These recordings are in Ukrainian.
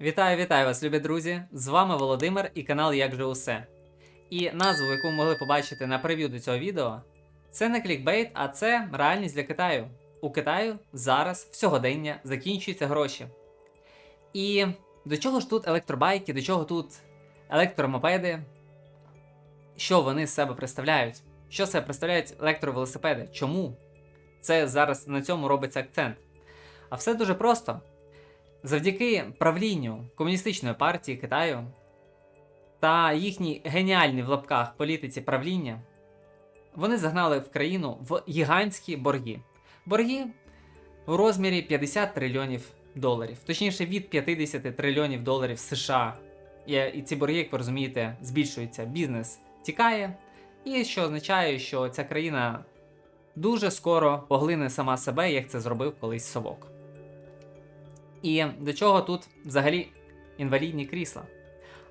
Вітаю, вітаю вас, любі друзі! З вами Володимир і канал Як же усе. І назву, яку ви могли побачити на прев'ю до цього відео, це не клікбейт, а це реальність для Китаю. У Китаю зараз в сьогодення закінчуються гроші. І до чого ж тут електробайки, до чого тут електромопеди? Що вони з себе представляють? Що себе представляють електровелосипеди? Чому? Це зараз на цьому робиться акцент. А все дуже просто. Завдяки правлінню комуністичної партії Китаю та їхній геніальній в лапках політиці правління, вони загнали в країну в гігантські борги. Борги в розмірі 50 трильйонів доларів, точніше від 50 трильйонів доларів США. І, ці борги, як ви розумієте, збільшуються. Бізнес тікає, і що означає, що ця країна дуже скоро поглине сама себе, як це зробив колись совок. І до чого тут взагалі інвалідні крісла?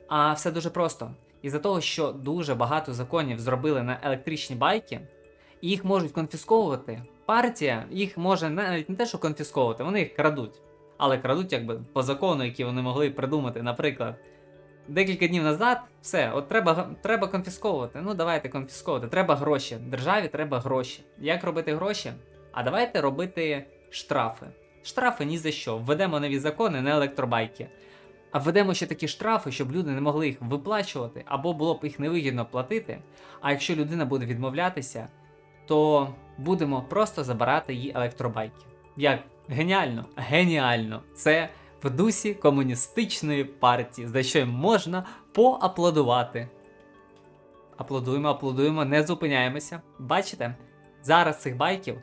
А все дуже просто. Із-за того, що дуже багато законів зробили на електричні байки, їх можуть конфісковувати. Партія їх може навіть не те, що конфісковувати, вони їх крадуть. Але крадуть якби по закону, який вони могли придумати, наприклад. Декілька днів назад все, от треба треба конфісковувати. Ну давайте конфісковувати. Треба гроші. Державі треба гроші. Як робити гроші? А давайте робити штрафи. Штрафи ні за що. Введемо нові закони, не електробайки. А введемо ще такі штрафи, щоб люди не могли їх виплачувати, або було б їх невигідно платити. А якщо людина буде відмовлятися, то будемо просто забирати її електробайки. Як геніально, геніально! Це в дусі комуністичної партії, за що можна поаплодувати. Аплодуємо, аплодуємо, не зупиняємося. Бачите, зараз цих байків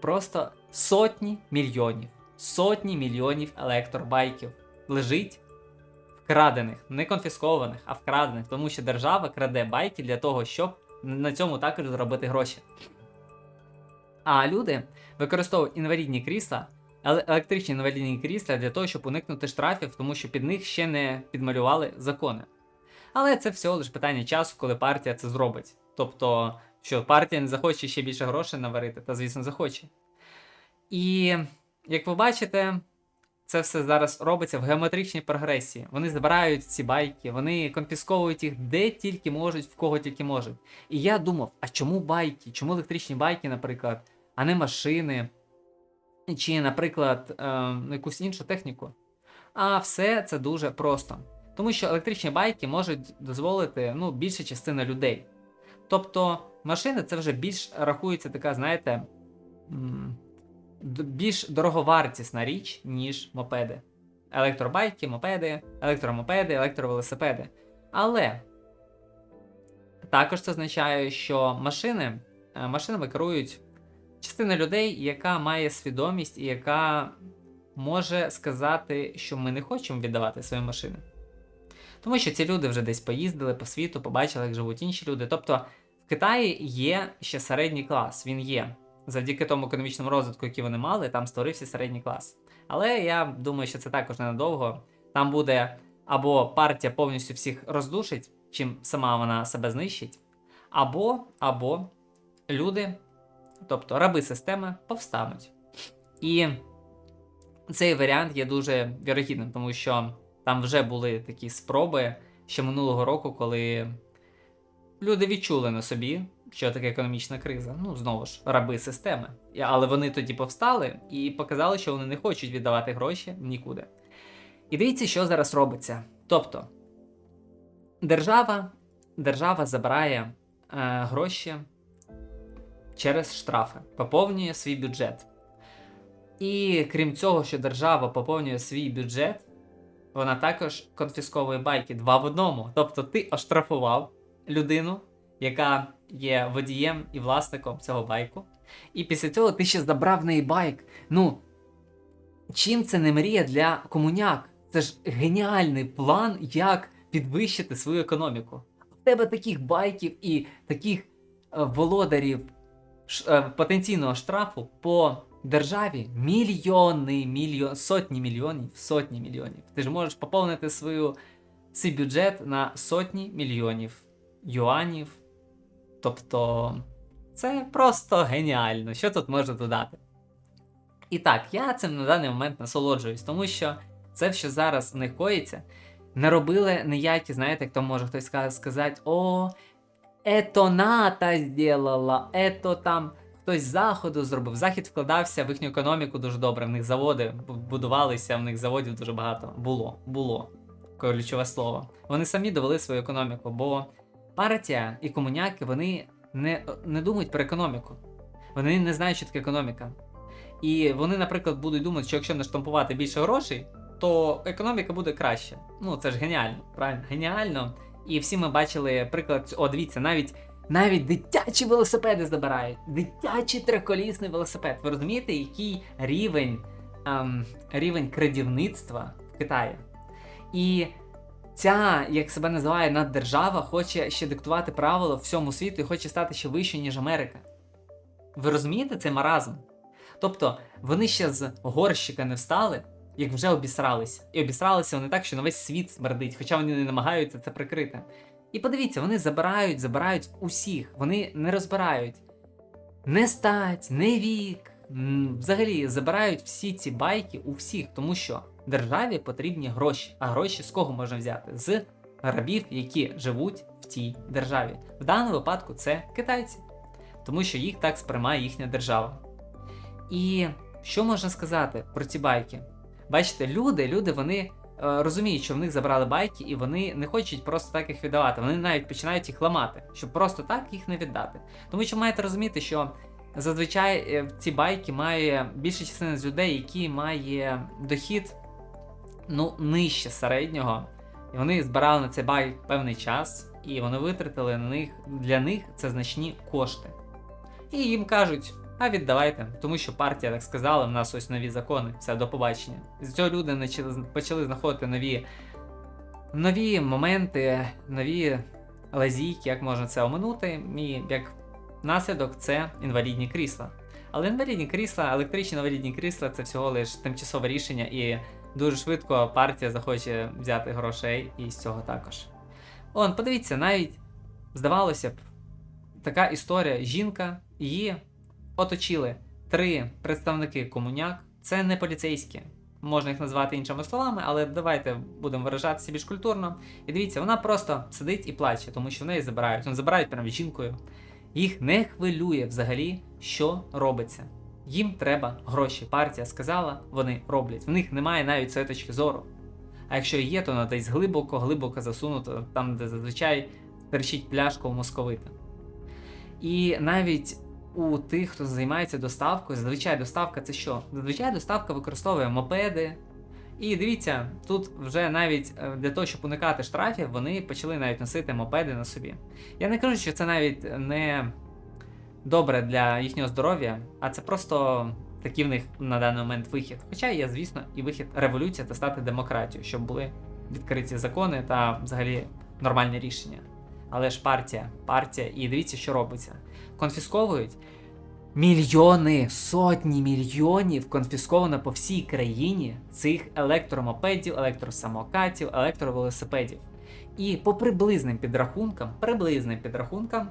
просто сотні мільйонів, сотні мільйонів електробайків лежить вкрадених, не конфіскованих, а вкрадених, тому що держава краде байки для того, щоб на цьому також заробити гроші. А люди використовують інвалідні крісла, електричні інвалідні крісла для того, щоб уникнути штрафів, тому що під них ще не підмалювали закони. Але це всього лише питання часу, коли партія це зробить. Тобто, що партія не захоче ще більше грошей наварити, та звісно захоче. І як ви бачите, це все зараз робиться в геометричній прогресії. Вони збирають ці байки, вони конфісковують їх де тільки можуть, в кого тільки можуть. І я думав, а чому байки? Чому електричні байки, наприклад, а не машини? Чи, наприклад, е, якусь іншу техніку? А все це дуже просто. Тому що електричні байки можуть дозволити ну, більша частина людей. Тобто машини це вже більш рахується така, знаєте, більш дороговартісна річ, ніж мопеди. Електробайки, мопеди, електромопеди, електровелосипеди. Але також це означає, що машини, е, машинами керують частина людей, яка має свідомість і яка може сказати, що ми не хочемо віддавати свої машини. Тому що ці люди вже десь поїздили по світу, побачили, як живуть інші люди. Тобто в Китаї є ще середній клас, він є. Завдяки тому економічному розвитку, який вони мали, там створився середній клас. Але я думаю, що це також ненадовго. Там буде або партія повністю всіх роздушить, чим сама вона себе знищить, або, або люди, тобто раби системи, повстануть. І цей варіант є дуже вірогідним, тому що там вже були такі спроби ще минулого року, коли люди відчули на собі, що таке економічна криза. Ну, знову ж, раби системи. Але вони тоді повстали і показали, що вони не хочуть віддавати гроші нікуди. І дивіться, що зараз робиться. Тобто, держава, держава забирає е, гроші через штрафи, поповнює свій бюджет. І крім цього, що держава поповнює свій бюджет, вона також конфісковує байки два в одному. Тобто ти оштрафував людину, яка є водієм і власником цього байку. І після цього ти ще забрав в неї байк. Ну, чим це не мрія для комуняк? Це ж геніальний план, як підвищити свою економіку. У тебе таких байків і таких е, володарів е, потенційного штрафу по державі мільйони, мільйон, сотні мільйонів, сотні мільйонів. Ти ж можеш поповнити свою, свій бюджет на сотні мільйонів юанів. Тобто, це просто геніально. Що тут можна додати? І так, я цим на даний момент насолоджуюсь, тому що це, що зараз в них коїться, не робили ніякі, знаєте, як то може хтось сказати, о, ето НАТО зробила, ето там хтось з заходу зробив. Захід вкладався в їхню економіку дуже добре. В них заводи будувалися, в них заводів дуже багато. Було, було. Ключове слово. Вони самі довели свою економіку, бо партія і комуняки вони не, не думають про економіку. Вони не знають, що таке економіка. І вони, наприклад, будуть думати, що якщо наштампувати більше грошей, то економіка буде краще. Ну це ж геніально, правильно? Геніально. І всі ми бачили приклад. О, дивіться, навіть навіть дитячі велосипеди забирають. Дитячий триколісний велосипед. Ви розумієте, який рівень, ем, рівень крадівництва в Китаї? І ця, як себе називає наддержава, хоче ще диктувати правила всьому світу і хоче стати ще вище, ніж Америка. Ви розумієте цей маразм? Тобто вони ще з горщика не встали, як вже обісралися. І обісралися вони так, що на весь світ смердить, хоча вони не намагаються це прикрити. І подивіться, вони забирають, забирають усіх, вони не розбирають не стать, не вік. Взагалі забирають всі ці байки у всіх, тому що державі потрібні гроші. А гроші з кого можна взяти? З рабів, які живуть в тій державі. В даному випадку це китайці, тому що їх так сприймає їхня держава. І що можна сказати про ці байки? Бачите, люди, люди вони е, розуміють, що в них забрали байки, і вони не хочуть просто так їх віддавати. Вони навіть починають їх ламати, щоб просто так їх не віддати. Тому що маєте розуміти, що зазвичай е, ці байки має більша частина з людей, які має дохід ну, нижче середнього. І вони збирали на цей байк певний час, і вони витратили на них для них це значні кошти. І їм кажуть, а віддавайте, тому що партія так сказала, в нас ось нові закони, все, до побачення. З цього люди почали, знаходити нові, нові моменти, нові лазійки, як можна це оминути, і як наслідок це інвалідні крісла. Але інвалідні крісла, електричні інвалідні крісла це всього лиш тимчасове рішення, і дуже швидко партія захоче взяти грошей і з цього також. Он, подивіться, навіть здавалося б, така історія. Жінка, її оточили три представники комуняк. Це не поліцейські. Можна їх назвати іншими словами, але давайте будемо виражатися більш культурно. І дивіться, вона просто сидить і плаче, тому що в неї забирають. Вони забирають прямо жінкою. Їх не хвилює взагалі, що робиться. Їм треба гроші. Партія сказала, вони роблять. В них немає навіть цієї точки зору. А якщо є, то вона десь глибоко, глибоко засунута, там, де зазвичай терчить пляшка у московита. І навіть у тих, хто займається доставкою, зазвичай доставка це що? Зазвичай доставка використовує мопеди. І дивіться, тут вже навіть е, для того, щоб уникати штрафів, вони почали навіть носити мопеди на собі. Я не кажу, що це навіть не добре для їхнього здоров'я, а це просто такий в них на даний момент вихід. Хоча є, звісно, і вихід революція та стати демократією, щоб були відкриті закони та взагалі нормальні рішення. Але ж партія, партія, і дивіться, що робиться. Конфісковують мільйони, сотні мільйонів конфісковано по всій країні цих електромопедів, електросамокатів, електровелосипедів. І по приблизним підрахункам, приблизним підрахункам,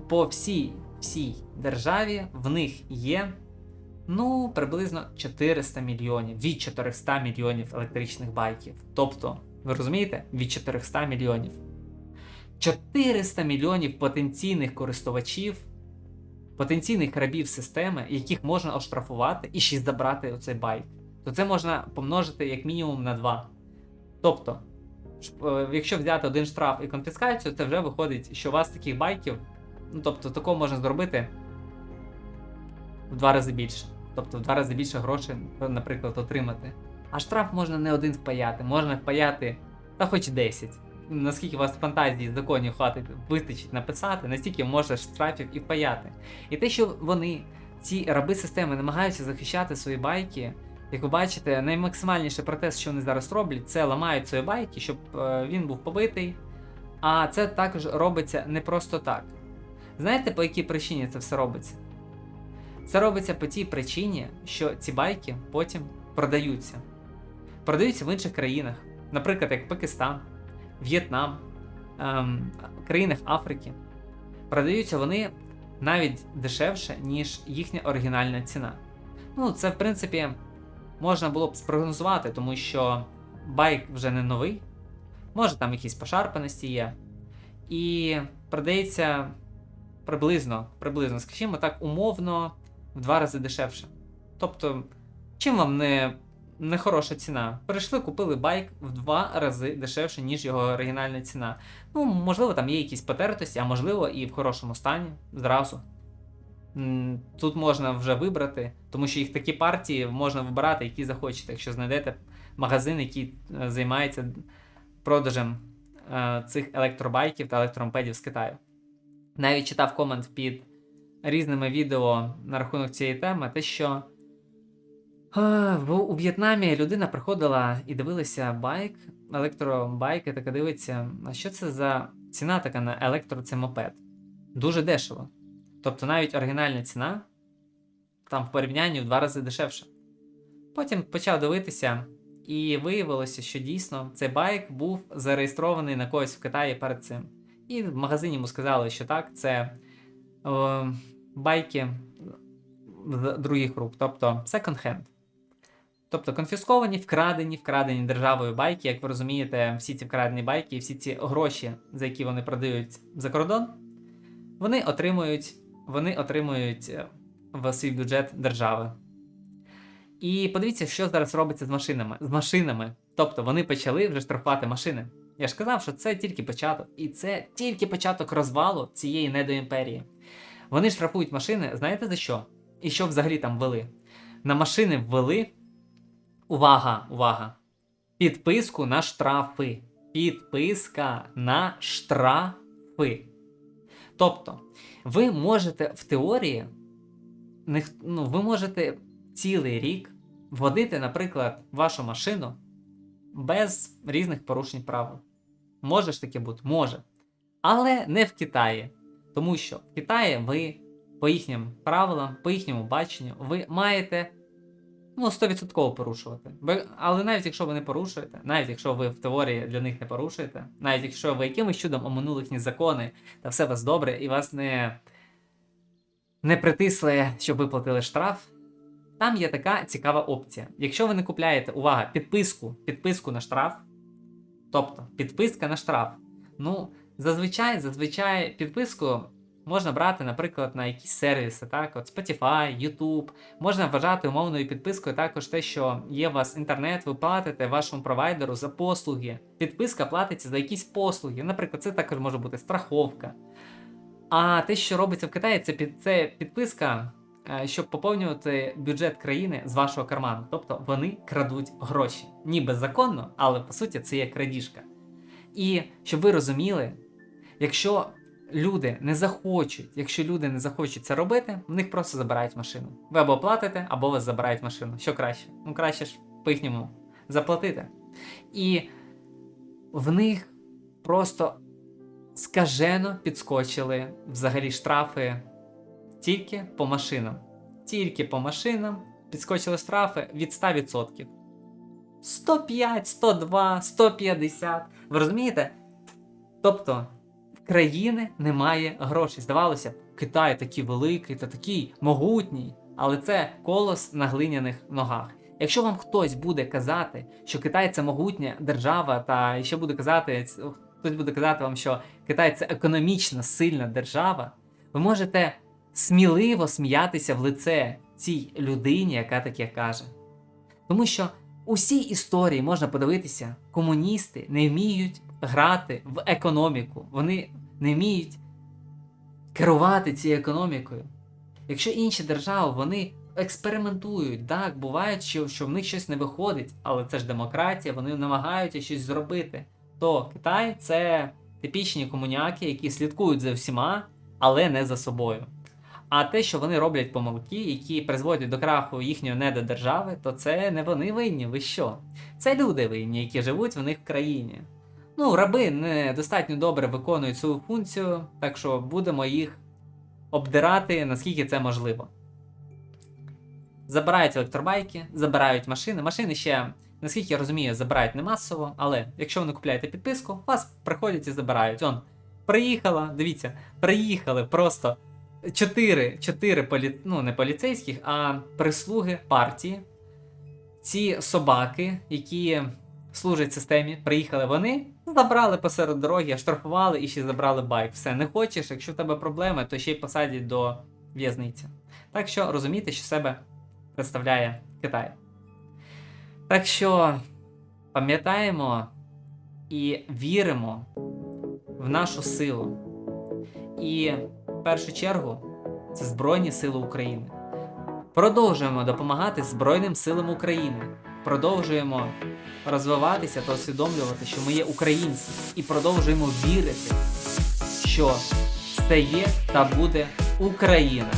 по всій всій державі в них є ну приблизно 400 мільйонів, від 400 мільйонів електричних байків. Тобто, ви розумієте, від 400 мільйонів. 400 мільйонів потенційних користувачів, потенційних рабів системи, яких можна оштрафувати і ще забрати оцей байк. То це можна помножити як мінімум на 2. Тобто, е, якщо взяти один штраф і конфіскацію, це вже виходить, що у вас таких байків, ну тобто такого можна зробити в два рази більше. Тобто в два рази більше грошей, наприклад, отримати. А штраф можна не один впаяти, можна впаяти та хоч 10. Наскільки у вас фантазії законів хватить вистачить написати, настільки можна штрафів і впаяти. І те, що вони, ці раби системи, намагаються захищати свої байки, як ви бачите, наймаксимальніший протест, що вони зараз роблять, це ламають свої байки, щоб е, він був побитий. А це також робиться не просто так. Знаєте, по якій причині це все робиться? Це робиться по тій причині, що ці байки потім продаються. Продаються в інших країнах, наприклад, як Пакистан, В'єтнам, ем, країнах Африки. Продаються вони навіть дешевше, ніж їхня оригінальна ціна. Ну, це, в принципі, можна було б спрогнозувати, тому що байк вже не новий, може там якісь пошарпаності є. І продається приблизно, приблизно, скажімо так, умовно в два рази дешевше. Тобто, чим вам не, не хороша ціна? Прийшли, купили байк в два рази дешевше, ніж його оригінальна ціна. Ну, можливо, там є якісь потертості, а можливо, і в хорошому стані зразу. Тут можна вже вибрати, тому що їх такі партії можна вибирати, які захочете, якщо знайдете магазин, який е, займається продажем е, цих електробайків та електромопедів з Китаю. Навіть читав комент під різними відео на рахунок цієї теми, те, що у В'єтнамі людина приходила і дивилася байк, електробайк, і така дивиться, а що це за ціна така на електро це мопед? Дуже дешево. Тобто навіть оригінальна ціна там в порівнянні в два рази дешевше. Потім почав дивитися, і виявилося, що дійсно цей байк був зареєстрований на когось в Китаї перед цим. І в магазині йому сказали, що так, це е, байки других рук, тобто секонд-хенд. Тобто конфісковані, вкрадені, вкрадені державою байки, як ви розумієте, всі ці вкрадені байки, всі ці гроші, за які вони продають за кордон, вони отримують, вони отримують е, в свій бюджет держави. І подивіться, що зараз робиться з машинами. З машинами. Тобто вони почали вже штрафувати машини. Я ж казав, що це тільки початок, і це тільки початок розвалу цієї недоімперії. Вони штрафують машини, знаєте за що? І що взагалі там ввели? На машини ввели. Увага, увага! Підписку на штрафи. Підписка на штрафи. Тобто, ви можете в теорії, ну, ви можете цілий рік водити, наприклад, вашу машину без різних порушень правил. Може ж таке бути? Може. Але не в Китаї. Тому що в Китаї ви по їхнім правилам, по їхньому баченню, ви маєте ну, 100% порушувати. Але навіть якщо ви не порушуєте, навіть якщо ви в теорії для них не порушуєте, навіть якщо ви якимось чудом оминули їхні закони та все у вас добре, і вас не, не притисли, щоб ви платили штраф, там є така цікава опція. Якщо ви не купляєте, увага, підписку, підписку на штраф, тобто підписка на штраф. Ну, зазвичай, зазвичай підписку можна брати, наприклад, на якісь сервіси, так, от Spotify, YouTube. Можна вважати умовною підпискою також те, що є у вас інтернет, ви платите вашому провайдеру за послуги. Підписка платиться за якісь послуги. Наприклад, це також може бути страховка. А те, що робиться в Китаї, це, під, це підписка, щоб поповнювати бюджет країни з вашого карману. Тобто вони крадуть гроші. Ніби законно, але по суті це є крадіжка. І щоб ви розуміли, якщо люди не захочуть, якщо люди не захочуть це робити, в них просто забирають машину. Ви або платите, або вас забирають машину. Що краще? Ну краще ж по їхньому заплатити. І в них просто скажено підскочили взагалі штрафи тільки по машинам. Тільки по машинам підскочили штрафи від 100%. 105, 102, 150. Ви розумієте? Тобто в країни немає грошей. Здавалося б, Китай такий великий та такий могутній, але це колос на глиняних ногах. Якщо вам хтось буде казати, що Китай це могутня держава, та ще буде казати, хтось буде казати вам, що Китай це економічно сильна держава, ви можете сміливо сміятися в лице цій людині, яка таке каже. Тому що у всій історії можна подивитися, комуністи не вміють грати в економіку, вони не вміють керувати цією економікою. Якщо інші держави вони експериментують, так, буває, що, що в них щось не виходить, але це ж демократія, вони намагаються щось зробити. То Китай це типічні комуняки, які слідкують за всіма, але не за собою. А те, що вони роблять помилки, які призводять до краху їхньої недодержави, то це не вони винні, ви що? Це люди винні, які живуть в них в країні. Ну, раби не достатньо добре виконують свою функцію, так що будемо їх обдирати, наскільки це можливо. Забирають електробайки, забирають машини. Машини ще, наскільки я розумію, забирають не масово, але якщо ви не купляєте підписку, вас приходять і забирають. Он приїхала, дивіться, приїхали просто чотири, чотири полі... ну, не поліцейських, а прислуги партії. ці собаки, які служать системі, приїхали вони, забрали посеред дороги, штрафували і ще забрали байк. Все, не хочеш, якщо в тебе проблеми, то ще й посадять до в'язниці. Так що розумійте, що себе представляє Китай. Так що пам'ятаємо і віримо в нашу силу. І першу чергу це Збройні Сили України. Продовжуємо допомагати Збройним силам України. Продовжуємо розвиватися та усвідомлювати, що ми є українці, і продовжуємо вірити, що це є та буде Україна.